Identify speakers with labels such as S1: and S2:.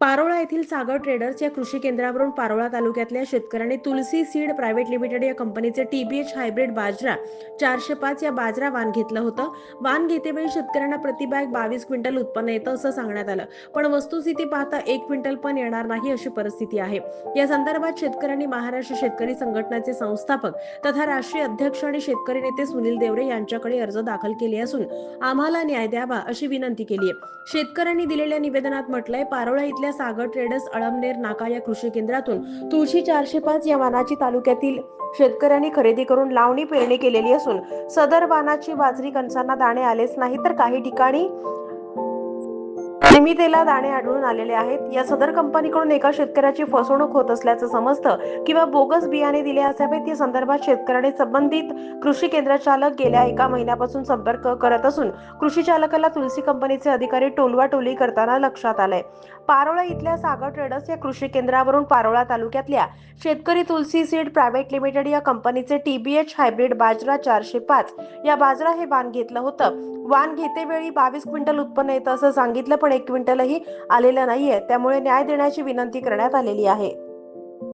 S1: पारोळा येथील सागर ट्रेडर्स या कृषी केंद्रावरून पारोळा तालुक्यातल्या शेतकऱ्यांनी तुलसी सीड प्रायव्हेट लिमिटेड या कंपनीचे टीबीएच हायब्रिड बाजरा चारशे पाच या बाजरा वाण घेतलं होतं. वाण घेतेवेळी शेतकऱ्यांना प्रतिबॅग बावीस क्विंटल उत्पन्न येतं असं सांगण्यात आलं. पण वस्तुस्थिती पाहता एक क्विंटल पण येणार नाही अशी परिस्थिती आहे. या संदर्भात शेतकऱ्यांनी महाराष्ट्र शेतकरी संघटनेचे संस्थापक तथा राष्ट्रीय अध्यक्ष आणि शेतकरी नेते सुनील देवरे यांच्याकडे अर्ज दाखल केले असून आम्हाला न्याय द्यावा अशी विनंती केली आहे. शेतकऱ्यांनी दिलेल्या निवेदनात म्हटलंय पारोळा इथल्या सागर ट्रेडर्स अळमनेर नाका या कृषी केंद्रातून तुळशी चारशे पाच या वानाची तालुक्यातील शेतकऱ्यांनी खरेदी करून लावणी पेरणी केलेली असून सदर वानाची बाजरी कणसांना दाणे आलेच नाही तर काही ठिकाणी निमितेला दाणे आढळून आलेले आहेत. या सदर कंपनीकडून एका शेतकऱ्याची फसवणूक होत असल्याचं समजतं किंवा बोगस बियाणे दिले असावेत या संदर्भात शेतकऱ्याने संबंधित कृषी केंद्र चालक गेल्या एका महिन्यापासून संपर्क करत असून कृषी चालकाला तुलसी कंपनीचे अधिकारी टोलवा टोली करताना लक्षात आलंय. पारोळा इथल्या सागर ट्रेडर्स या कृषी केंद्रावरून पारोळा तालुक्यातल्या शेतकरी तुलसी सीड प्रायव्हेट लिमिटेड या कंपनीचे टीबीएच हायब्रिड बाजरा चारशे पाच या बाजरा हे वाण घेतलं होतं. वाण घेतेवेळी बावीस क्विंटल उत्पन्न येतं असं सांगितलं पण एक क्विंटलही आलेलं नाहीये. त्यामुळे न्याय देण्याची विनंती करण्यात आलेली आहे.